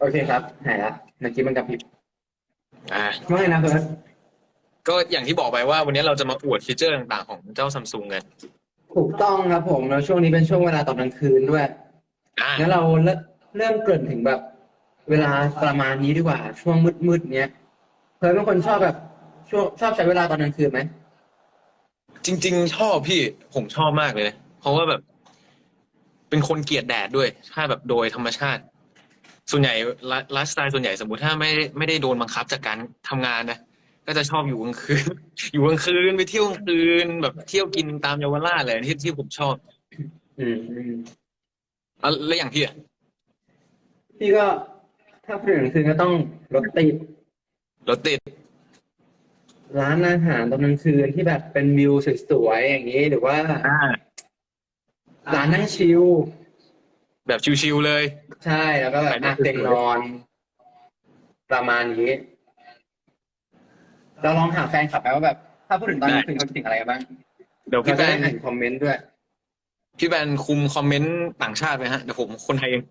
โอเคครับ หายละเมื่อกี้มันกระพริบอ่าว่าไงนะเพิร์ดก็อย่างที่บอกไปว่าวันนี้เราจะมาอวดฟีเจอร์ต่างๆ ของเจ้าซัมซุงกันถูกต้องครับผมแล้วช่วงนี้เป็นช่วงเวลาตอนกลางคืนด้วยอ่างั้นเราเริ่มเริ่มเกริ่นถึงแบบ เวลาประมาณนี้ดีกว่า ช่วงมืดๆเนี้ยเพิร์ดเป็นคนชอบแบบช่วงชอบใช้เวลาตอนกลางคืนไหมจริง ๆ ชอบพี่ผมชอบมากเลยเพราะว่าแบบ เป็นคนเกลียดแดดด้วยถ้าแบบโดยธรรมชาติ ส่วนใหญ่ไลไลฟ์สไตล์ส่วนใหญ่สมมติถ้าไม่ไม่ได้โดนบังคับจากการทำงานนะก็จะชอบอยู่กลางคืน อยู่กลางคืนไปเที่ยวกลางคืนแบบเที่ยวกินตามเยาวราชเลยที่ที่ผมชอบอืมอืมอะแล้วอย่างพี่อะพี่ก็ถ้าพูดถึงกลางคืนก็ต้องรถติดรถติด ร้านอาหารตอนกลางคืนที่แบบเป็นวิวสวยๆอย่างนี้หรือว่าอ่าร้านนั่งชิล แบบชิวๆเลย ใช่แล้วก็แบบไปนั่อะงสวยๆเตียงนอน ประมาณนี้ เราลองถามแฟนคลับไปว่าแบบ ถ้าพูดถึงตอนกลางคืนเขาคิดถึงอะไรกันบ้างเดี๋ยวเราพี่แบจะได้นอ่านคอมเมนต์ด้วย พี่แบนคุมคอมเมนต์ต่างชาติไหมฮะเดี๋ยวผมคนไทยเอง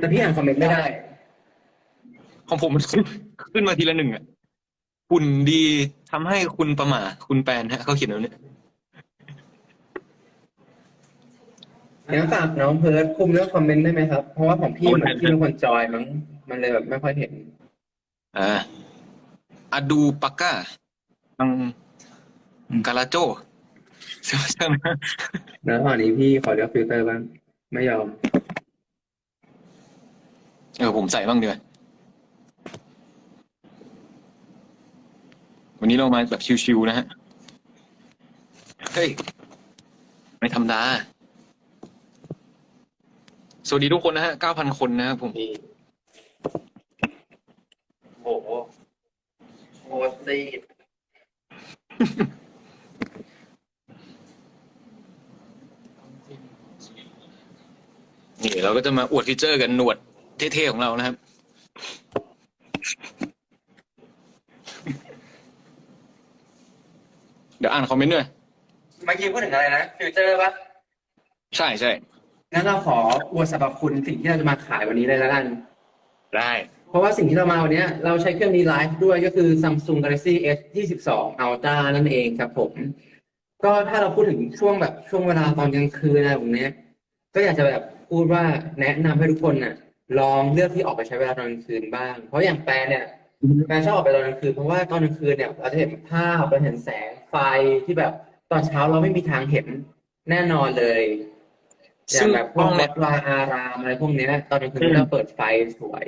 แต่พี่อ่านคอมเมนต์ไม่ได้ ของผมมันขึ้นขึ้นมาทีละหนึ่งอะหุ่นดีทำให้คุณประหมาคุณแปนฮะเขาเขียนแล้วเนี่ย งั้นฝากน้องเพิร์ดคุมเรื่องคอมเมนต์ได้ไหมครับ เพราะว่าของพี่เหมือนพี่เป็นคนจอยมั้ง มันเลยแบบไม่ค่อยเห็น อ่าอาดูปักก้าอังกาลาโจใช่ไหมใช่ไหมแล้วตอนนี้พี่ขอเลือกฟิลเตอร์บ้าง ไม่ยอม เออผมใส่บ้างเดือนวันนี้เรามาแบบชิวๆนะฮะ เฮ้ย ไม่ธรรมดา สวัสดีทุกคนนะฮะ 9,000 คนนะครับผม นี่โอ้โหโคตรซีดนี่เราก็จะมาอวดฟีเจอร์กันหนวดเท่ๆของเรานะครับ เดี๋ยวอ่านคอมเมนต์ด้วย เมื่อกี้พูดถึงอะไรนะ ฟิลเตอร์ปะใช่ใช่ งั้นเราขออวดสรรพคุณสิ่งที่เราจะมาขายวันนี้เลยแล้วกัน ได้ เพราะว่าสิ่งที่เรามาวันเนี้ยเราใช้เครื่องนี้ไลฟ์ด้วยก็คือ Samsung Galaxy S 22 Ultra นั่นเองครับผม ก็ถ้าเราพูดถึงช่วงแบบช่วงเวลาตอนกลางคืนอะไรแบบเนี้ยก็อยากจะแบบพูดว่าแนะนำให้ทุกคนน่ะ ลองเลือกที่ออกไปใช้เวลาตอนกลางคืนบ้าง เพราะอย่างแปรเนี่ยแปรชอบออกไปตอนกลางคืนเพราะว่าตอนกลางคืนเนี่ยเราจะเห็นภาพเราเห็นแสงไฟที่แบบตอนเช้าเราไม่มีทางเห็นแน่นอนเลย อย่างแบบพวกวัดวาอารามอะไรพวกเนี้ยตอนกลางคืนเราเปิดไฟสวย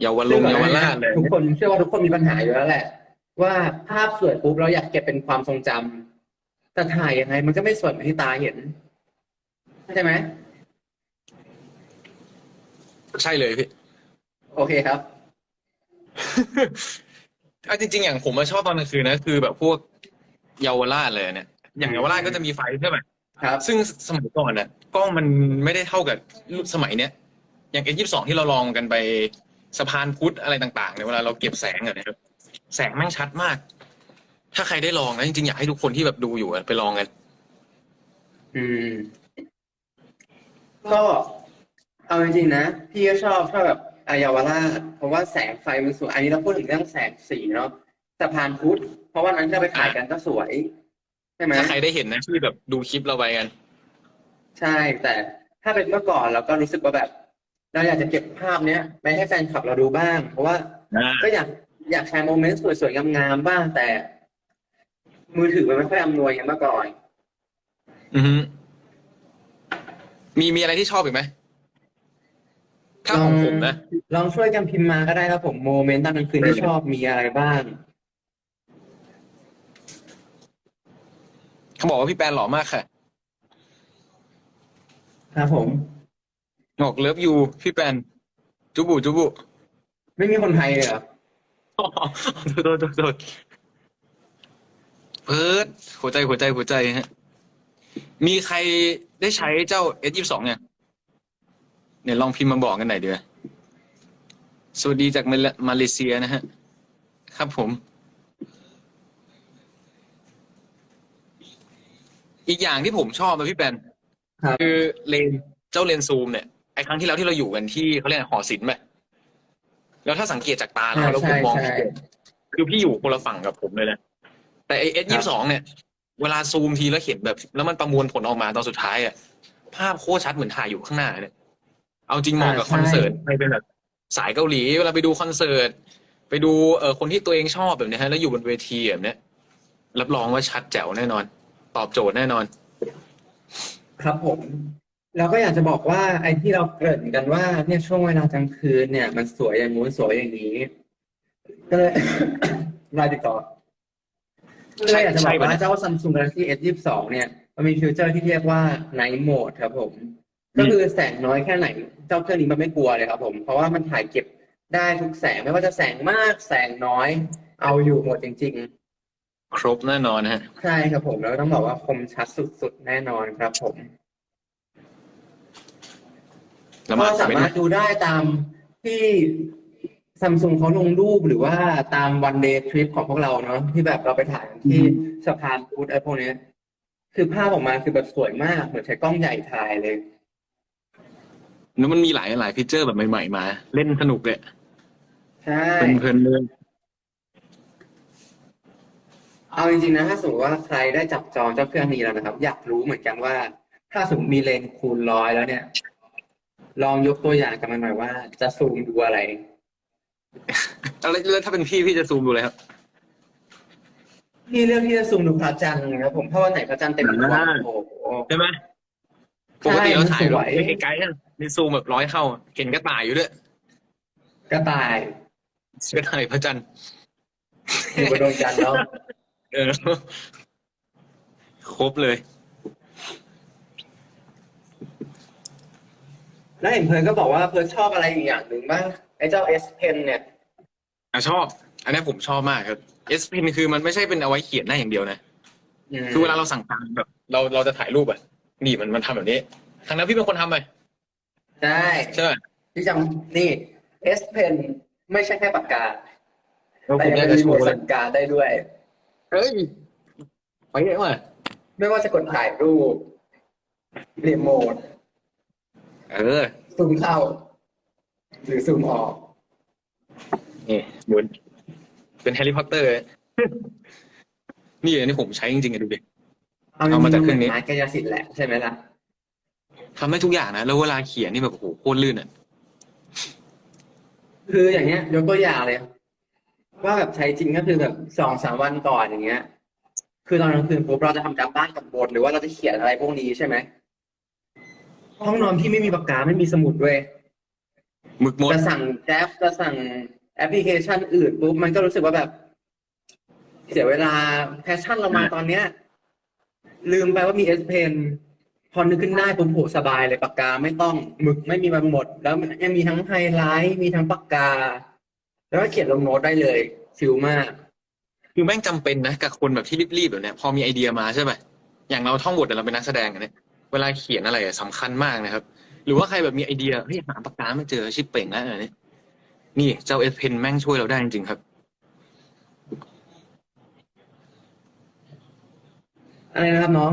เยาวลงเยาวราชเลยทุกคนเชื่อว่าทุกคนมีปัญหาอยู่แล้วแหละ ว่าภาพสวยปุ๊บเราอยากเก็บเป็นความทรงจำแต่ถ่ายยังไง มันก็ไม่สวยเหมือนที่ตาเห็นใช่ไหมใช่เลยพี่โอเคครับอะจริง ๆ อย่างผมมาชอบตอนกลางคืนนะคือแบบพวกเยาวราชเลยเนี่ย อย่างเยาวราชก็จะมีไฟใช่ไหม ครับ ซึ่งสมัยก่อนน่ะกล้องมันไม่ได้เท่ากับรุ่นสมัยเนี้ยอย่าง S22 ที่เราลองกันไปสะพานพุทธอะไรต่างๆเนี่ยเวลาเราเก็บแสงอะนะครับแสงแม่งชัดมาก ถ้าใครได้ลองนะจริงๆอยากให้ทุกคนที่แบบดูอยู่อะไปลองกัน อืม ก็เอาจริงๆนะ พี่ก็ชอบชอบแบบอายาวราชเพราะว่าแสงไฟมันสวยอันนี้เราพูดถึงเรื่องแสงสีเนาะสะพานพุทธเพราะว่านั้นที่เราไปถ่ายกันก็สวยใช่ไหมถ้าใครได้เห็นนะที่แบบดูคลิปเราไปกัน ใช่แต่ถ้าเป็นเมื่อก่อนเราก็รู้สึกว่าแบบ เราอยากจะเก็บภาพเนี้ยไปให้แฟนคลับเราดูบ้าง เพราะว่าก็อยากอยากแชร์โมเมนต์สวยๆงามๆบ้างแต่ มือถือมันไม่ค่อยอำนวยอย่างเมื่อก่อน อือฮึมีมีอะไรที่ชอบอีกไหมถ้าของผมนะลองช่วยกันพิมพ์มาก็ได้ครับผมโมเมนต์ตอนกลางคืนที่ชอบมีอะไรบ้าง เขาบอกว่าพี่แปนหล่อมากค่ะครับผมบอกเลิฟยูพี่แปนจุบุจุบุไม่มีคนไทยเลยเหรอโทษโทษโทษเพิร์ดหัวใจหัวใจหัวใจฮะมีใครได้ใช้เจ้า S22 เนี่ยเนี่ยลองพิมพ์มาบอกกันหน่อยเดียวาสวัสดีจากมาเลมาเลเซียนะฮะ ครับผม อีกอย่างที่ผมชอบนะพี่แปนครับ คือเลนเจ้าเลนซูมเนี่ยไอ้ครั้งที่แล้วที่เราอยู่กันที่เขาเรียกอะไรหอศิลป์ไหมแล้วถ้าสังเกตจากตาเราอ่าแล้วผมใช่มองใช่พี่คือพี่อยู่คนละฝั่งกับผมเลยนะแต่ไอเอสยี่สองเนี่ย เวลาซูมทีแล้วเห็นแบบ แล้วมันประมวลผลออกมาตอนสุดท้ายอะภาพโคตรชัดเหมือนถ่ายอยู่ข้างหน้าเนี่ยเอาจริงเหมาะกับคอนเสิร์ตไปเป็นแบบสายเกาหลีเวลาไปดูคอนเสิร์ต ไปดูเออคนที่ตัวเองชอบแบบเนี้ยฮะแล้วอยู่บนเวทีแบบเนี้ยรับรองว่าชัดแจ๋วแน่นอน ตอบโจทย์แน่นอน ครับผม เราก็อยากจะบอกว่าไอ้ที่เราเกริ่นกันว่าเนี่ยช่วงเวลากลางคืนเนี่ย มันสวยอย่างนู้นสวยอย่างนี้ ก็เลย รายติดต่อก็เลยอยากจะบอกว่าเจ้า Samsung Galaxy S22 เนี่ย มันมีฟิวเจอร์ที่เรียกว่า Night Mode ครับผม ก็คือแสงน้อยแค่ไหน เจ้าเครื่องนี้มันไม่กลัวเลยครับผม เพราะว่ามันถ่ายเก็บได้ทุกแสงไม่ว่าจะแสงมากแสงน้อย เอาอยู่หมดจริง ครบแน่นอนฮะๆใช่ครับผมแล้วก็ต้องบอกว่าคมชัดสุดๆ แน่นอนครับผมแล้วก็มาสาไม่มารถดูได้ตามที่ซัมซุงเขาลงรูปหรือว่าตามวันเดย์ทริปของพวกเราเนาะที่แบบเราไปถ่ายที่สะพานพุทธอะไรพวกเนี้ย คือภาพออกมาคือแบบสวยมาก เหมือนใช้กล้องใหญ่ถ่ายเลยแล้วมันมีหลายหลายฟีเจอร์แบบใหม่ๆมา เล่นสนุกเลยใช่เพลินๆเลย เอาจริงๆนะถ้าสมมติว่าใครได้จับจองเจ้าเครื่องนี้แล้วนะครับ อยากรู้เหมือนกันว่า ถ้าสมมติมีเลนส์คูณร้อยแล้วเนี่ย ลองยกตัวอย่างกันมาหน่อยว่า จะซูมดูอะไรแล้วแล้วถ้าเป็นพี่พี่จะซูมดูเลยครับ พี่เลือกที่จะซูมดูพระจันทร์นะครับผมเพราะว่าไหนพระจันทร์เต็มดวงอ่า โอ้โห ใช่ไหมปใช่กติเราถ่ายมันสวยรูปไกลๆอะในซูมแบบร้อยเข้า เห็นกระต่ายอยู่ด้วยกระต่ายกระต่ายพระจันทร์อยู่บนดวงจันทร์แล้ว เออ ครบเลย แล้วเห็นเพิร์นก็บอกว่าเพิร์นชอบอะไรอีกอย่างหนึ่งบ้างไอ้เจ้า S Pen เนี่ย อะชอบ อันนี้ผมชอบมากครับ S Pen คือมันไม่ใช่เป็นเอาไว้เขียนได้อย่างเดียวนะมคือเวลาเราสั่งการแบบ เราเราจะถ่ายรูปอะ นี่มันมันทำแบบนี้ ครั้งนั้นพี่เป็นคนทำไปใช่ใช่ไหมที่จำนี่ S Pen ไม่ใช่แค่ปากกาแล้วแต่ผมยังอยากเป็นจะรีโชโมทว์เลสั่ยงการได้ด้วย เฮ้ยไปไหนวะไม่ว่าจะกดถ่ายรูปรีโมทเออซูมเข้า หรือซูมออกนี่เหมือนเป็นแฮร์รี่พอตเตอร์ นี่อันนี้ผมใช้จริงๆอะดูดิ เอาจเอาริมางจากเครื่องนี้ๆไม้กายสิทธิ์แหละใช่ไหมล่ะทำได้ทุกอย่างนะ แล้วเวลาเขียนนี่แบบโอ้โหโคตรลื่นอะ คืออย่างเงี้ยยกตัวอย่างเลย ว่าแบบใช้จริงก็คือแบบสองสามวันก่อนอย่างเงี้ย คือตอนกลางคืนปุ๊บเราจะทำการบ้านกับบทหรือว่าเราจะเขียนอะไรพวกนี้ใช่ไหมห้องนอนที่ไม่มีปากกาไม่มีสมุดด้วยหมึกหมดจะสั่งแกร็บจะสั่งแอปพลิเคชันอื่นปุ๊บมันก็รู้สึกว่าแบบ เสียเวลาแพชชั่นเรามาตอนเนี้ย ลืมไปว่ามี S Pen พอนึกขึ้นได้ปุ๊บโหสบายเลยปากกาไม่ต้องหมึกไม่มีมันหมด แล้วยังมีทั้งไฮไลท์มีทั้งปากกา แล้วก็เขียนลงโน้ตได้เลยชิลมาก คือแม่งจำเป็นนะกับคนแบบที่รีบๆแบบเนี้ยพอมีไอเดียมาใช่ไหมอย่างเราท่องบทแต่เราเป็นนักแสดงอะเนี่ยเวลาเขียนอะไรอะสำคัญมากนะครับ หรือว่าใครแบบมีไอเดียเฮ้ยหาปากกาไม่เจอชิปเป่งแล้วอะไรเนี่ยนี่เจ้าเอสเพนแม่งช่วยเราได้จริงๆครับ อะไรนะครับน้อง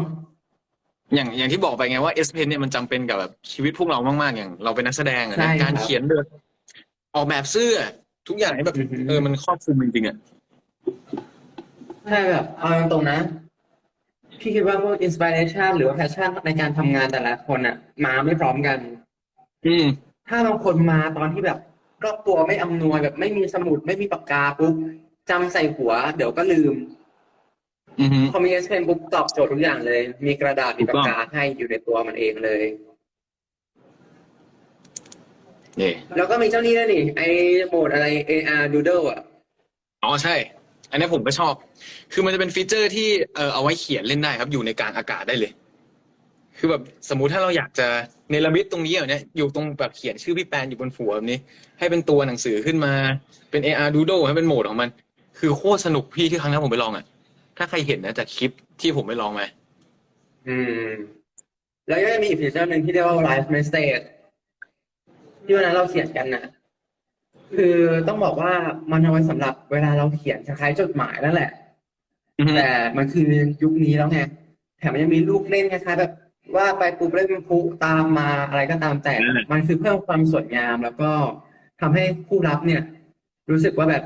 อย่างอย่างที่บอกไปไงว่าเอสเพนเนี่ยมันจำเป็นกับแบบชีวิตพวกเรามากๆ อย่างเราเป็นนักแสดงอะใช่เนี่ยครับ การเขียนเดือออกแบบเสื้อ ทุกอย่างให้แบบอือฮึ เออมันครอบคลุมจริงๆอะใช่แบบเอาตรงๆนะ พี่คิดว่าพวกอินสปิเรชันหรือว่าแพชชั่นในการทำงานแต่ละคนอะมาไม่พร้อมกัน อืม ถ้าบางคนมาตอนที่แบบรอบตัวไม่อำนวยแบบไม่มีสมุดไม่มีปากกาปุ๊บจำใส่หัว เดี๋ยวก็ลืม อือฮึ พอมี S Pen ปุ๊บตอบโจทย์ทุกอย่างเลย มีกระดาษมีถูกต้องปากกาให้อยู่ในตัวมันเองเลย นี่แล้วก็มีเจ้านี้ด้วยนี่ ไอโหมดอะไร AR Doodle อะ อ๋อใช่ อันนี้ผมก็ชอบ คือมันจะเป็นฟีเจอร์ที่เออเอาไว้เขียนเล่นได้ครับ อยู่ในกลางอากาศได้เลย คือแบบสมมุติถ้าเราอยากจะเนรมิตตรงนี้อย่างเนี้ยอยู่ตรงแบบเขียนชื่อพี่แปนอยู่บนหัวแบบนี้ ให้เป็นตัวหนังสือขึ้นมา เป็น AR Doodle ให้เป็นโหมดของมัน คือโคตรสนุกพี่ที่ครั้งนั้นผมไปลองอะ ถ้าใครเห็นนะจากคลิปที่ผมไปลองมา อืม แล้วก็จะมีอีกฟีเจอร์หนึ่งที่เรียกว่า Live Message ที่วันนั้นเราเขียนกันน่ะคือต้องบอกว่ามันเอาไว้สำหรับเวลาเราเขียนคล้ายๆจดหมายนั่นแหละ อือฮึแต่มันคือยุคนี้แล้วไงแถมมันยังมีลูกเล่นคล้ายๆแบบว่าไปปุ๊บเล่นพลุตามมาอะไรก็ตามแต่นั่นแหละมันคือเพิ่มความสวยงาม แล้วก็ทำให้ผู้รับเนี่ย รู้สึกว่าแบบ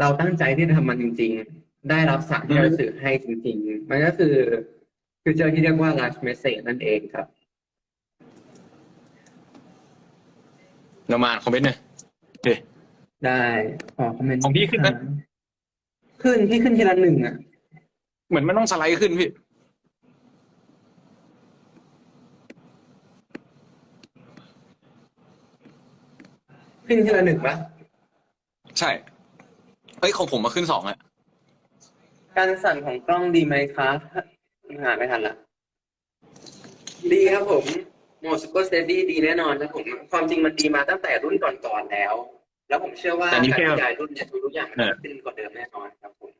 เราตั้งใจที่จะทำมันจริง ๆ ได้รับสารที่เราสื่อให้จริง ๆ มันก็คือ คือเจอที่เรียกว่า live message นั่นเองครับ เรามาอ่านคอมเมนต์หน่อยเฮ้ยได้ขอคอมเมนต์ของพี่ขึ้นไหม ขึ้นพี่ขึ้นทีละหนึ่งอะ เหมือนมันต้องสไลด์ขึ้นพี่ ขึ้นทีละหนึ่งปะใช่เอ้ยของผมมาขึ้นสองอะการสั่นของกล้องดีไหมครับหาไม่ทันละ ดีครับผม โหมดซูเปอร์สเตดี้ดีแน่นอนครับผมความจริงมันดีมาตั้งแต่รุ่นก่อนๆแล้ว แล้วผมเชื่อว่าแต่นี่การแค่ ขยายรุ่นเนี่ยทุกๆอย่างมันเออขึ้นกว่าเดิมแน่นอนครับผม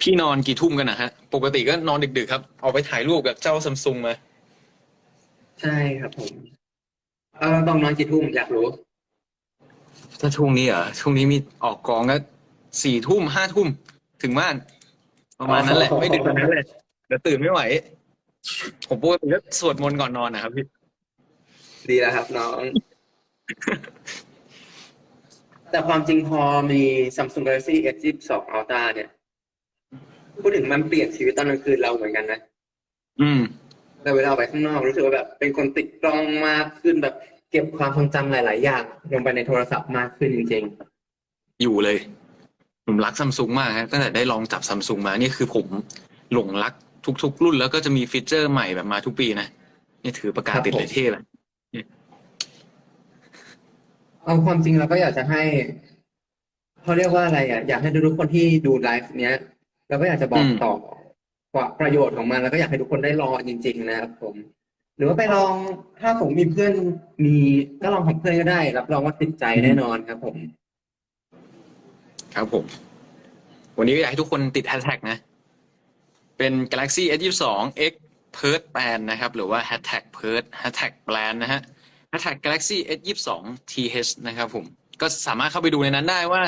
พี่นอนกี่ทุ่มกันนะฮะ ปกติก็นอนดึกๆครับ เอาไปถ่ายรูปกับเจ้าซัมซุงมา ใช่ครับผมเอาเราต้องนอนกี่ทุ่มอยากรู้ ถ้าช่วงนี้เหรอช่วงนี้มีออกกองก็สี่ทุ่มห้าทุ่มถึงบ้าน ประมาณนั้นแหละอ๋อไม่ดึกกว่านั้นเลยเดี๋ยวตื่นไม่ไหว ผมปกติก็สวดมนต์ก่อนนอนนะครับพี่ ดีแล้วครับน้อง แต่ความจริงพอมี Samsung Galaxy S22 Ultra เนี่ย พูดถึงมันเปลี่ยนชีวิตตอนกลางคืนเราเหมือนกันนะ อืม แต่เวลาออกไปข้างนอกรู้สึกว่าแบบ เป็นคนติดกล้องมากขึ้นแบบเก็บความทรงจำหลาย ๆ อย่างลงไปในโทรศัพท์มากขึ้นจริง อยู่เลย ผมรักซัมซุงมากครับตั้งแต่ได้ลองจับซัมซุงมา นี่คือผมหลงรัก ทุก ๆ รุ่นแล้วก็จะมีฟีเจอร์ใหม่แบบมาทุกปีนะนี่ถือประกาศติดเลยเท่เลยๆเอาความจริงเราก็อยากจะให้เขาเรียกว่าอะไรอะอยากให้ทุกๆคนที่ดูไลฟ์เนี้ยเราก็อยากจะบอกต่อว่าประโยชน์ของมันแล้วก็อยากให้ทุกคนได้ลองจริง ๆ นะครับผม หรือว่าไปลองถ้าผมมีเพื่อนมีก็ลองของเพื่อนก็ได้ รับรองว่าติดใจแน่นอนครับผม ครับผม วันนี้ก็อยากให้ทุกคนติดแฮชแท็กนะ เป็น Galaxy S22 X p e r t Brand นะครับ หรือว่า hashtag p e r t hashtag brand นะฮะ hashtag Galaxy S22 TH นะครับผม ก็สามารถเข้าไปดูในนั้นได้ว่า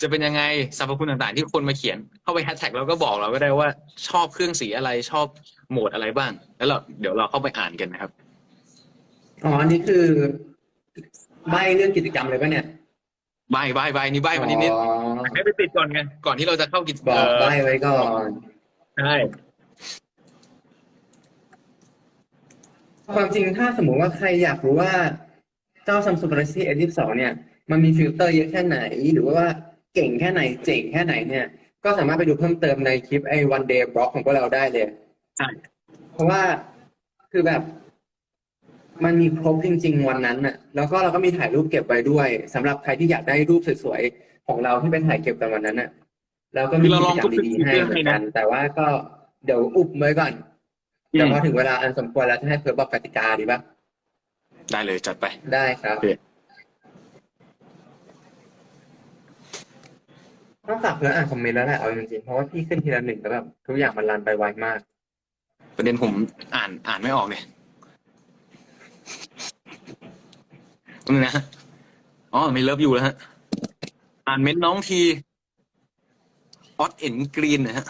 จะเป็นยังไงสรรพคุณต่างๆ ที่คนมาเขียน เข้าไปแฮชแท็กแล้วก็บอกเราก็ได้ว่าชอบเครื่องสีอะไรชอบโหมดอะไรบ้าง แล้วเราเดี๋ยวเราเข้าไปอ่านกันนะครับ อ๋ออันนี้คือใบเรื่องกิจกรรมเลยปะเนี่ยบายบายบายนี่บายมานิดนิดอ๋อให้ไปติดก่อนไงก่อนที่เราจะเข้ากิจบอกใบเอ่อไว้ก่อน ใช่ความจริงถ้าสมมติว่าใครอยากรู้ว่าเจ้า Samsung Galaxy S22 เนี่ย มันมีฟิลเตอร์เยอะแค่ไหน หรือว่าเก่งแค่ไหน เจ๋งแค่ไหนเนี่ย ก็สามารถไปดูเพิ่มเติมในคลิปไอ้ one day blog ของพวกเราได้เลย ใช่เพราะว่าคือแบบ มันมีครบจริง ๆ วันนั้นน่ะ แล้วก็เราก็มีถ่ายรูปเก็บไว้ด้วยสำหรับใครที่อยากได้รูปสวยๆของเราที่ไปถ่ายเก็บกันวันนั้นน่ะ แล้วก็มีคือเรากิลจองกรรมดีๆให้เหมือนกัน แต่ว่าก็เดี๋ยวอุบไว้ก่อนอืแต่มพอถึงเวลาอันสมควรแล้วจะให้เพื่อบอกกติกาดีปะได้เลยจัดไป ได้ครับโอเคต้องฝากเพื่อนอ่านคอมเมนต์แล้วแหละเอาจริงๆเพราะว่าพี่ขึ้นทีละหนึ่งแล้วแบบทุกอย่างมันรันไปไวมาก ประเด็นผมอ่านอ่านไม่ออกเลยตรงนี้นะอ๋อไม่เลิฟอยู่แล้วฮะ อ่านเม้นต์น้องที ออสเอ็นกรีนนะฮะ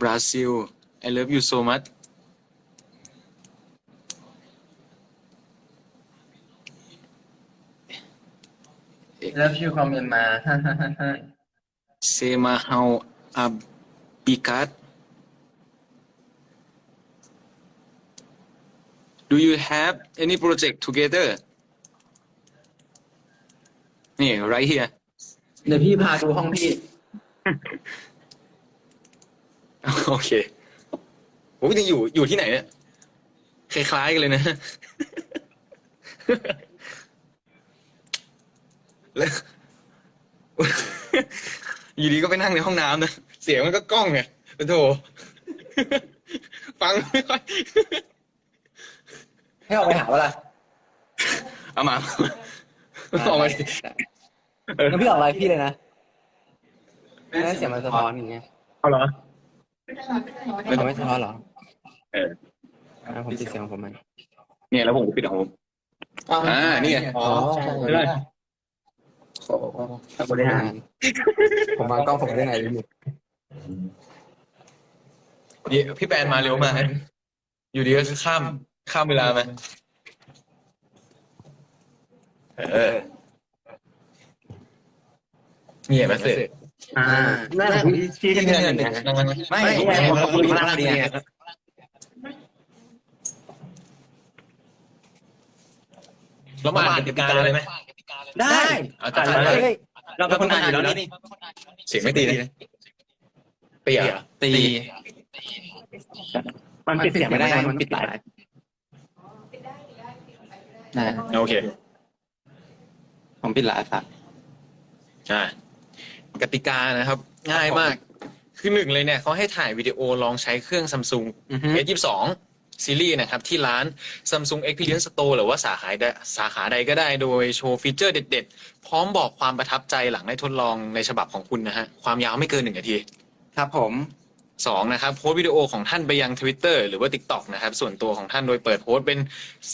บราซิล I love you so much แล้วชื่อคอมเมนต์มาฮ่าฮ่าฮ่าฮ่าเซมาเฮาอาบิกัส Do you have any project together นี่ right here เดี๋ยวพี่พาดูห้องพี่ โอเคผมยังอยู่อยู่ที่ไหนเนี่ยคล้ายๆกันเลยนะ แล้วอยู่ดีก็ไปนั่งในห้องน้ำนะ เสียงมันก็กล้องไงโอ้โถฟังไม่ค่อยให้ออกไปหาว่าล่ะเอามา ออกมาดิเออ งั้นพี่ออกไลน์พี่เลยนะไม่ได้เสียงมันสะท้อนอย่างเงี้ยเอาเหรอไม่ไม่สะท้อนเหรอเอออ่าผมติดเสียงของผมมัน เนี่ยแล้วผมก็ปิดของผม อ่านี่ไงอ๋อ ใช่ใช่ไหม ขอบริหารผมวางกล้องผมได้ไงอยู่นี่พี่แปนมาเร็วมากนะอยู่ดีก็ข้ามข้ามเวลามาเออ นี่เห็นไหมเสร็จอ่าน่าจะที่ที่ที่ที่เงิเงินนหนึ่งนะนั่งนั่งไม่ไม่ไม่ไม่ขอบคุณมากเลยอะแล้วมาอ่านกติกาเลยไหมได้เอาจัดอ่านไปเลยเราเป็นคนอ่านอยู่แล้วนี่เสียงไม่ตีนะเปียกตี มันปิดเสียงไม่ได้ มันปิดไลฟ์ได้โอเค ผมปิดไลฟ์ครับอ่า กติกานะครับ ง่ายมาก คือหนึ่งเลยเนี่ยเขาให้ถ่ายวิดีโอลองใช้เครื่อง Samsung อือฮึ S22 ซีรีส์นะครับ ที่ร้าน Samsung Experience Store หรือว่าสาขาใดสาขาใดก็ได้โดยโชว์ฟีเจอร์เด็ดๆ พร้อมบอกความประทับใจหลังได้ทดลองในฉบับของคุณนะฮะ ความยาวไม่เกินหนึ่งนาที ครับผมสองนะครับโพสต์วิดีโอของท่านไปยัง Twitter หรือว่า TikTok นะครับ ส่วนตัวของท่านโดยเปิดโพสต์เป็น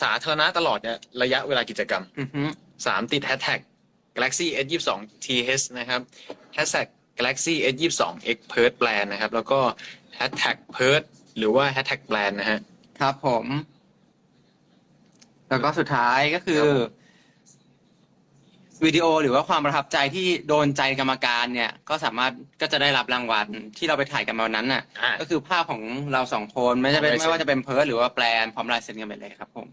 สาธารณะตลอดเนี่ยระยะเวลากิจกรรม อือฮึสามติด hashtag Galaxy S22 TH นะครับ hashtag Galaxy S22 X Perth Brand นะครับ แล้วก็ hashtag Perth หรือว่า hashtag Brand นะฮะ ครับผม แล้วก็สุดท้ายก็คือครับผมวิดีโอหรือว่าความประทับใจที่โดนใจกรรมการเนี่ย ก็สามารถก็จะได้รับรางวัลที่เราไปถ่ายกันมาวันนั้นน่ะ อ่าก็คือภาพของเราสองคนไม่จะเป็นลายเซ็น ไม่ว่าจะเป็นเพิร์ดหรือว่าแปลนพร้อมลายเซ็นกันไปเลยครับผม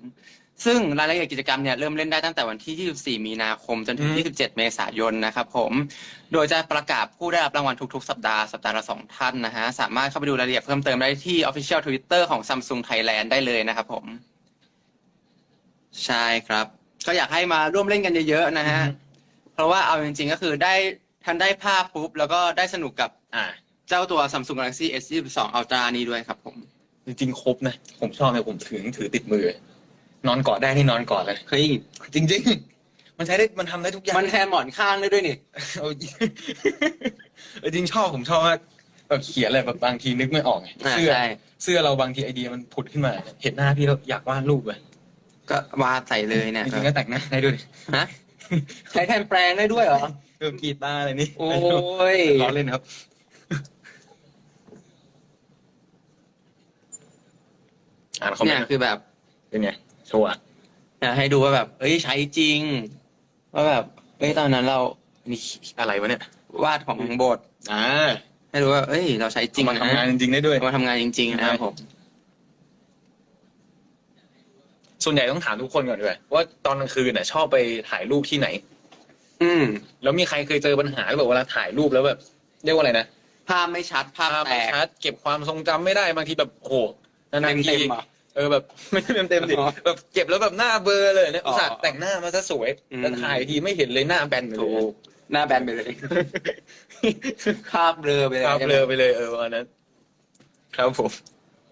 ซึ่งรายละเอียดกิจกรรมเนี่ยเริ่มเล่นได้ตั้งแต่วันที่ 24 มีนาคม จนถึง 27 เมษายนนะครับผม โดยจะประกาศผู้ได้รับรางวัลทุกๆ สัปดาห์ สัปดาห์ละสองท่านนะฮะ สามารถเข้าไปดูรายละเอียดเพิ่มเติมได้ที่ Official Twitter ของ Samsung Thailand ได้เลยนะครับผม ใช่ครับ ก็อยากให้มาร่วมเล่นกันเยอะๆนะฮะ เพราะว่าเอาจริงๆก็คือได้ทันได้ภาพปุ๊บ แล้วก็ได้สนุกกับอ่าเจ้าตัว Samsung Galaxy S22 Ultra นี้ด้วยครับผม จริงๆ ครบนะ ผมชอบเลยผมถือถือติดมือ นอนกอดได้นี่นอนกอดเลยเฮ้ยจริง ๆ มันใช้ได้มันทำได้ทุกอย่างมันแทนหมอนข้างได้ด้วยนี่เอาจริงเออจริงชอบผมชอบมากแบบเขียนอะไรแบบบางทีนึกไม่ออกไงอ่าเสื้อใช่เสื้อเราบางทีไอเดียมันผุดขึ้นมา เห็นหน้าพี่แล้วอยากวาดรูปเลยก็วาดใส่เลยเนี่ยจริงๆก็แต่งหน้าได้ด้วยฮะใช้แทนแปลงได้ด้วยเหรอ เออกีตาร์อะไรนี่โอ้ยล้อเล่นครับ อ่านคอมเมเนี่นยต์คือแบบเป็นไง โชว์อะอยากให้ดูว่าแบบ เอ้ยใช้จริง ว่าแบบเอ้ยตอนนั้นเรานี่อะไรวะเนี่ย วาดของโบทอ่าให้รู้ว่า เอ้ย เราใช้จริงมันนะทำงานจริงๆได้ด้วยเอามาทำงานจริง ๆ นะครับผม ส่วนใหญ่ต้องถามทุกคนก่อนด้วยว่าตอนกลางคืนน่ะ ชอบไปถ่ายรูปที่ไหน อืม แล้วมีใครเคยเจอปัญหาแบบเวลาถ่ายรูปแล้วแบบเรียกว่าอะไรนะภาพไม่ชัดภาพภาพแตไม่กชัดเก็บความทรงจำไม่ได้บางทีแบบโอ้โหนานๆทีเต็มๆอะ เออแบบไม่เต็มเต็มๆดิอ๋อแบบเก็บแล้วแบบหน้าเบลอเลยเนี่ยอ๋ออุตส่าห์แต่งหน้ามาซะสวยอืมแต่ถ่ายทีไม่เห็นเลยหน้าแบนไปเลถูยกหน้าแบนไปเลยภาพเบลอไปเลยภาพเบลอไปเลยเออประมาณนั้น ครับผม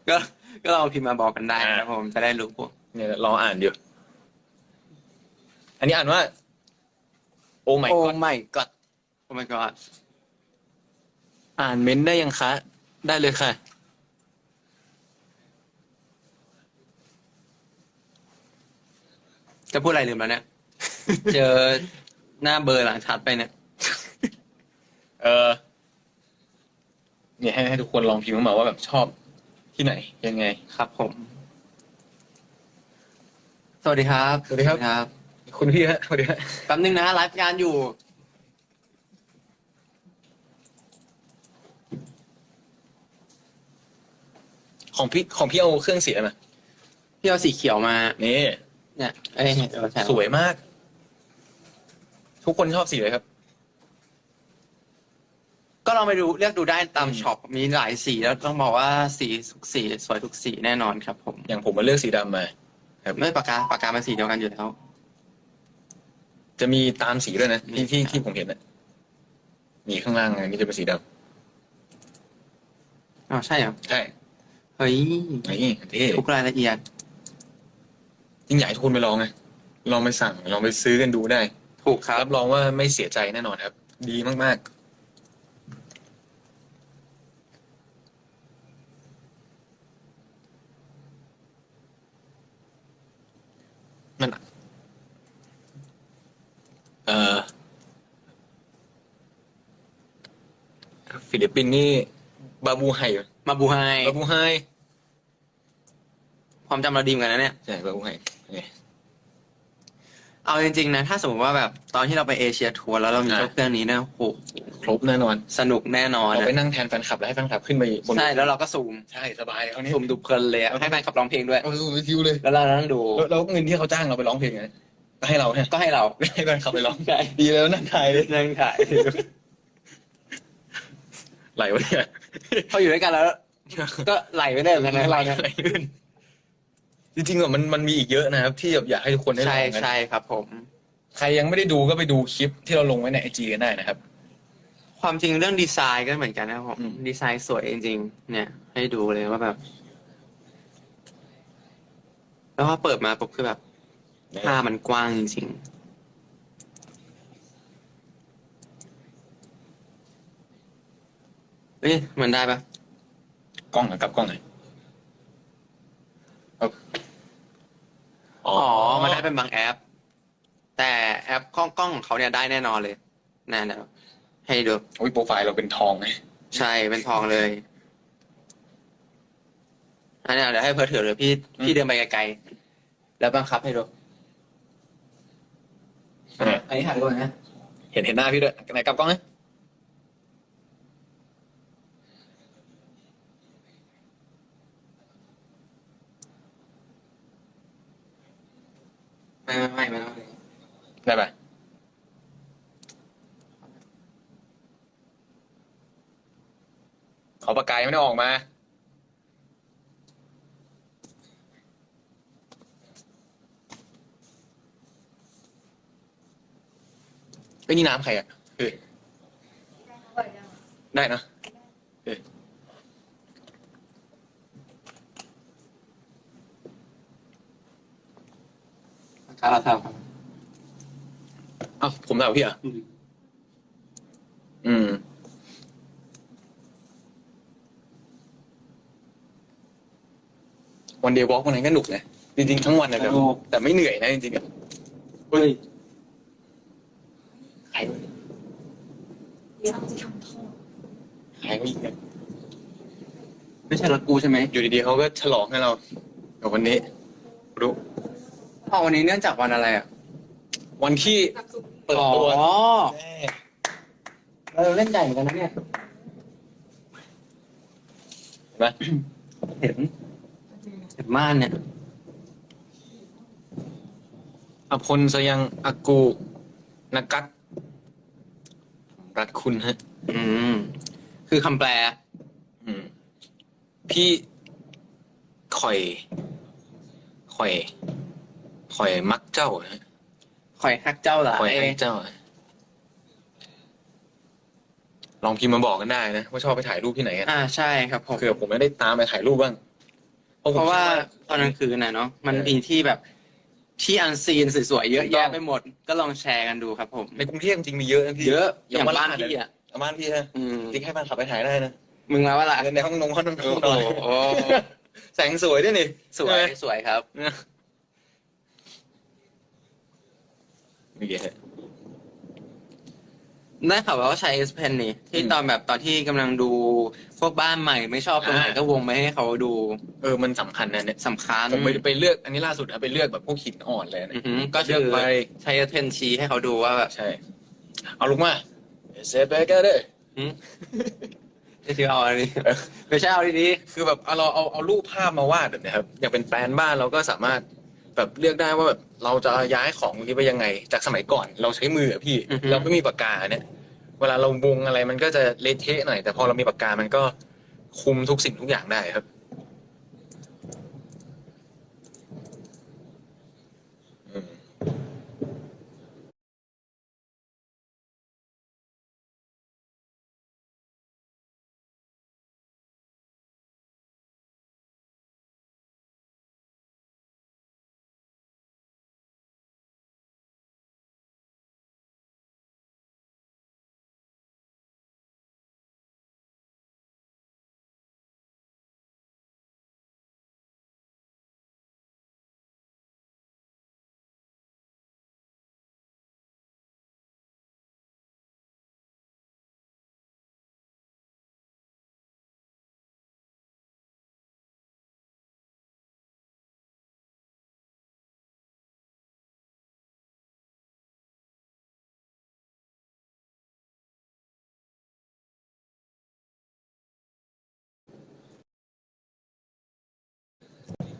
ก็ก็ลองพิมพ์มาบอกกันได้นะครับผมจะได้รู้เนี่ยรออ่านอยู่ อันนี้อ่านว่า โอ้ไม่โอ้ my god โอ้ my god อ่านเม้นต์ได้ยังคะ ได้เลยค่ะ จะพูดอะไรลืมแล้วเนี่ย เจอหน้าเบลอร์หลังชัดไปเนี่ย เออเนี่ยให้ให้ทุกคนลองพิมพ์มาว่าแบบชอบที่ไหน ยังไง ครับผม สวัสดีครับ สวัสดีครับครับ คุณพี่ฮะสวัสดีฮะแป๊บนึงนะไลฟ์งานอยู่ ของพี่ของพี่เอาเครื่องเสียงมาพี่เอาสีเขียวมานี่ เนี่ยเอ้ยเดี๋ยวแชร์สวยมาก ทุกคนชอบสีเลยครับ ก็ลองไปดูเลือกดูได้ตามช็อปมีหลายสีแล้วต้องบอกว่าสีทุกสีสวยทุกสีแน่นอนครับผมอย่างผมมาเลือกสีดำมา ไม่ปากกาปากกามันสีเดียวกันอยู่แล้ว จะมีตามสีด้วยนะมีที่ที่ครับที่ผมเห็นนะมีข้างล่างอันนี้จะเป็นสีดอ๋อใช่เหรอำใช่ เฮ้ย นี่เท่ทุกรายละเอียด ยิ่งอยากให้ทุกคนไปลองไงลองไปสั่งลองไปซื้อกันดูได้ถูกครับ รับรองว่าไม่เสียใจแน่นอนครับ ดีมากๆนั่นนะเออฟิลิปปินส์นี่บาบูไฮเหรอมาบูไฮบาบูไฮความจำเราดีเหมือนกันนะเนี่ย ใช่บาบูไฮ เคเอาจริงๆนะ ถ้าสมมติว่าแบบตอนที่เราไปเอเชียทัวร์แล้วเรามีอ่าเจ้าเครื่องนี้นะโหครบแน่นอนสนุกแน่นอนเรานะไปนั่งแทนแฟนคลับแล้วให้แฟนคลับขึ้นไปบนใช่แล้วเราก็ซูมใช่สบายเอานี้ซูมดูเพลินเลยอะให้แฟนขับร้องเพลงด้วยเอาไปคิวเลยแล้วเรานั่งดูแล้วแล้วเงินที่เขาจ้างเราไปร้องเพลงไงก็ให้เราเนี่ยก็ให้เราไม่ให้แฟนคลับไปร้องใช่ดีแล้วนั่งถ่ายเลยนั่งถ่ายไหลวะเนี่ยพออยู่ด้วยกันแล้ว ก็ไหลไปได้เหมือนกันนะเราเนี่ยไหลลื่น จริงๆอะมันมันมีอีกเยอะนะครับ ที่แบบอยากให้ทุกคนได้ลใช่องกันใช่ครับผม ใครยังไม่ได้ดูก็ไปดูคลิปที่เราลงไว้ในไอจีกันได้นะครับ ความจริงเรื่องดีไซน์ก็เหมือนกันนะครับผมอืม ดีไซน์สวยจริงๆเนี่ย ให้ดูเลยว่าแบบ แล้วพอเปิดมาปุ๊บคือแบบผ้ามันกว้างจริงๆเฮ้ยมันได้ปะกล้องหน่อยกลับกล้องหน่อยเอา อ๋อ๋ออมันได้เป็นบางแอป แต่แอปกล้องกล้องของเขาเนี่ยได้แน่นอนเลยนั่นนะให้ดูโอ้ยโปรไฟล์เราเป็นทองไงใช่เป็นทองเลยอันนี้เดี๋ยวให้เพิร์ทถือเลยพี่พี่เดินไปไกลๆแล้วบังคับให้ดูอันนี้ถ่ายรูปนะเห็นเห็นหน้าพี่ด้วยไหนกลับกล้องนะ ไม่ไม่ไม่ไม่ไม่ได้ปะขอปากกายังไม่ได้ออกมาไอ้ยนี่น้ำใครอะเออได้นะเออาราทาครับอ้าวผมถามพี่อะอืม วันเดีย์วอล์กวันนั้นก็หนุกนะ จริงๆ ทั้งวันนะแต่แต่ไม่เหนื่อยนะจริงๆอะเฮ้ยหายไปหายอีกนะไม่ใช่รักกูใช่ไหมอยู่ดีๆเขาก็ฉลองให้เราแต่วันนี้รู้ อ๋อวันนี้เนื่องจากวันอะไรอะวันที่เปิดตัวอ๋อแม่เราเล่นใหญ่เหมือนกันนะเนี่ยเห็นไหมเห็นเห็นม่านเนี่ยอภพลสยังอากูนักัดผมรักคุณฮะ อืม คือคำแปล อืม พี่ข่อยข่อย ข่อยมักเจ้าฮะคอยฮักเจ้าหลาข่อยยให้เจ้า ลองพิมพ์มาบอกกันได้นะว่าชอบไปถ่ายรูปที่ไหนกันอ่าใช่ครับผมเผื่อผมไม่ได้ตามไปถ่ายรูปบ้างผมเพราะว่าคิดตอนกลางคืนนะเนาะมันเออมีที่แบบที่อันซีนสวยๆเยอะถูกต้แยะองไปหมด ก็ลองแชร์กันดูครับผม ในกรุงเทพจริงๆมีเยอะนะพี่เยอะออย่างย่างบ้านบ้านพี่อะเอาบ้านพี่ฮะอืมจริงให้บ้านขับไปถ่ายได้นะมึงมาว่าล่ะในห้องนงห้องนอนโอ้โหแสงสวยด้วยนี่สวยสวยครับ มี เยอะได้ข่าวว่าใช้ S Pen นี่ ที่อืมตอนแบบตอนที่กำลังดูพวกบ้านใหม่ไม่ชอบตรงไหนอ่าก็วงไปให้เขาดูเออมันสำคัญนะเนี่ยสำคัญผมไปไปเลือกอันนี้ล่าสุดนะไปเลือกแบบพวกหินอ่อนเลยนะอือหือก็เลืคืออกไปใช้ S Pen ชี้ให้เขาดูว่าแบบใช่ เอาลุกมาเซฟเบเกอร์ด้วยไม่ใช่เอาอันนี้ไม่ใช่เอาดีคือแบบเอาเราเอาเอารูปภาพมาวาดแบบเนี้ยครับอย่างเป็นแปลนบ้านเราก็สามารถ แบบเลือกได้ว่าแบบเราจะย้ายของนี้ไปยังไง จากสมัยก่อนเราใช้มืออะพี่เราไม่มีปากกาเนี่ย เวลาเราวงอะไรมันก็จะเละเทะหน่อยแต่พอเรามีปากกามันก็คุมทุกสิ่งทุกอย่างได้ครับ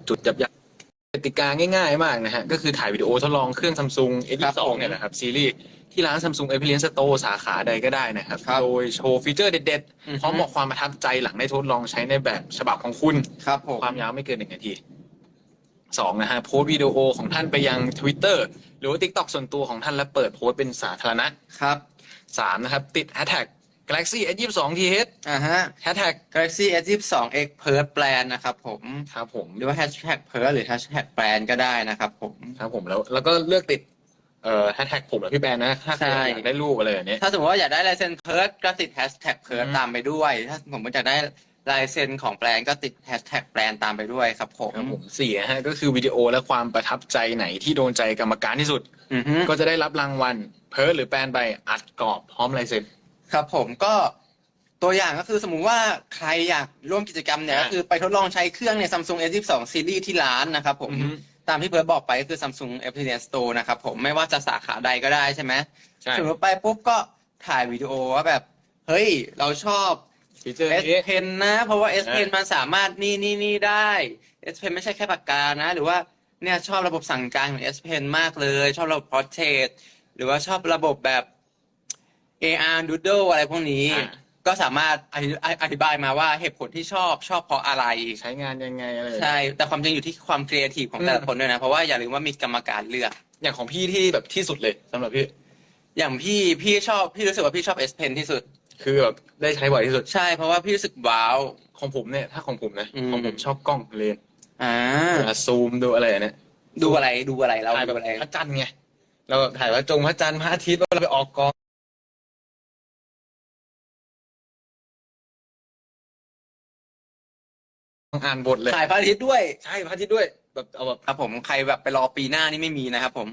จุดยับยั้งกติกาง่ายๆมากนะฮะ ก็คือถ่ายวิดีโอทดลองเครื่อง Samsung ครับ S22 ผมเนี่ยแหละครับ ซีรีส์ ที่ร้าน Samsung Experience Store สาขาใดก็ได้นะครับ ครับโดยโชว์ฟีเจอร์เด็ดอือฮึ ๆพร้อมบอกความประทับใจหลังได้ทดลองใช้ในแบบฉบับของคุณ ครับผม ความยาวไม่เกินหนึ่งนาทีสองนะฮะโพสต์วิดีโอของท่านไปยัง Twitter หรือว่า TikTok ส่วนตัวของท่านและเปิดโพสต์เป็นสาธารณะ ครับ สามนะครับ ติด hashtag Galaxy S22th อ่าฮะ hashtag Galaxy S22X Perth Brand นะครับผม ครับผม หรือว่า Hashtag Perth หรือ Hashtag Brand ก็ได้นะครับผม ครับผมแล้วแล้วก็เลือกติดเอ่อ hashtag ผมและพี่แบนนะถ้าใช่อยากได้รูปอะไรแบบนี้ถ้าสมมติว่าอยากได้ลายเซ็นเพิร์ดก็ติดแฮชแท็กเพิร์ดอืมตามไปด้วย ถ้าผมอยากได้ลายเซ็นของแบรนด์ก็ติดแฮชแท็กแบรนด์ตามไปด้วยครับผมครับผมสี่นะฮะก็คือวิดีโอและความประทับใจไหนที่โดนใจกรรมการที่สุดอือฮึก็จะได้รับรางวัลเพิร์หรือแปนใบอัดกรอบพร้อมลายเซ็น ครับผมก็ตัวอย่างก็คือสมมุติว่าใครอยากร่วมกิจกรรมเนี่ยอ่าก็คือไปทดลองใช้เครื่องใน Samsung S22 Series ที่ร้านนะครับผมอือฮึ ตามที่เพิร์ดบอกไปก็คือ Samsung Appliance Store นะครับผมไม่ว่าจะสาขาใดก็ได้ใช่ไหมใช่สมมติไปปุ๊บก็ถ่ายวิดีโอว่าแบบ เฮ้ย เราชอบ ฟีเจอร์ S นี้ Pen นะ เพราะว่า S อ่า Pen มันสามารถนี่นี่นี่ได้ S Pen ไม่ใช่แค่ปากกานะ หรือว่าเนี่ยชอบระบบสั่งการของ S Pen มากเลย ชอบระบบ Portrait หรือว่าชอบระบบแบบ AR Doodle อะไรพวกนี้ อ่า ก็สามารถอธิอธิบายมาว่าเหตุผลที่ชอบชอบเพราะอะไร ใช้งานยังไงอะไรแบบนี้ใช่ แต่ความจริงอยู่ที่ความครีเอทีฟของแต่ละอืม คนด้วยนะ เพราะว่าอย่าลืมว่ามีกรรมการเลือก อย่างของพี่ที่แบบที่สุดเลยสำหรับพี่ อย่างพี่พี่ชอบพี่รู้สึกว่าพี่ชอบ S Pen ที่สุด คือแบบได้ใช้บ่อยที่สุด ใช่ เพราะว่าพี่รู้สึกว้าว ของผมเนี่ย ถ้าของผมนะอืม ของผมชอบกล้องเลนอ่า เวลาซูมดูอะไรเนี่ยดูอะไรดูอะไรเราถ่ายแบดูบอะไร พระจันทร์ไงเราแบบถ่ายพระจงพระจันทร์พระอาทิตย์เราไปออกกอง อ่านบทเลย ถ่ายพระอาทิตย์ด้วย ใช่พระอาทิตย์ด้วยแบบเอาแบบครับผมใครแบบไปรอปีหน้านี่ไม่มีนะครับผม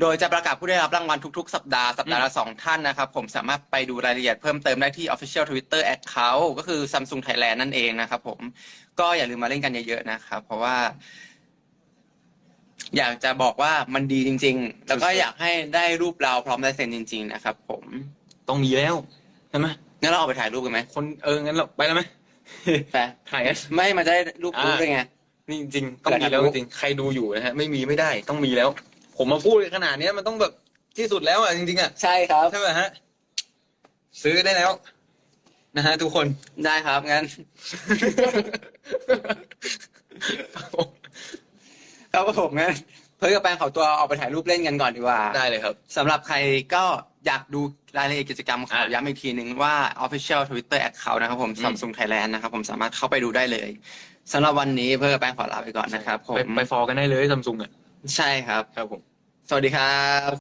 โดยจะประกาศผู้ได้รับรางวัลทุกๆ สัปดาห์สัปดาห์ละสองท่านนะครับผมสามารถไปดูรายละเอียดเพิ่มเติมได้ที่ Official Twitter Account ก็คือ Samsung Thailand นั่นเองนะครับผมก็อย่าลืมมาเล่นกันเยอะๆนะครับเพราะว่า อยากจะบอกว่ามันดีจริง ๆ แล้วก็อยากให้ได้รูปเราพร้อมลายเซ็นจริง ๆ นะครับผมต้องมีแล้วใช่ไหมงั้นเราออกไปถ่ายรูปกันไหมคนเอองั้นเราไปแล้วไหม ไปถ่ายกัน ไม่มันจะได้รูปรูปอ่าด้วยไง นี่จริงๆต้องมีแล้วเผื่อจถ่ายรูปริงๆใครดูอยู่นะฮะ ไม่มีไม่ได้ต้องมีแล้ว ผมมาพูดขนาดเนี้ยมันต้องแบบที่สุดแล้วอะจริงๆอะใช่ครับ ใช่ไหมฮะ ซื้อได้แล้ว นะฮะ ทุกคน ได้ครับงั้น ครับผมงั้น เพื่อกับแปลงขอตัวออกไปถ่ายรูปเล่นกันก่อนดีกว่าได้เลยครับ สำหรับใครก็อยากดูรายละเอียดกิจกรรมขออะย้ำอีกทีหนึ่งว่า Official Twitter Account นะครับผมอืม Samsung Thailand นะครับผมสามารถเข้าไปดูได้เลยสำหรับวันนี้เพื่อกับแปลงขอลาไปก่อนนะครับผมไปไปฟอลกันได้เลยซัมซุงอะ ใช่ครับ ครับผม สวัสดีครับ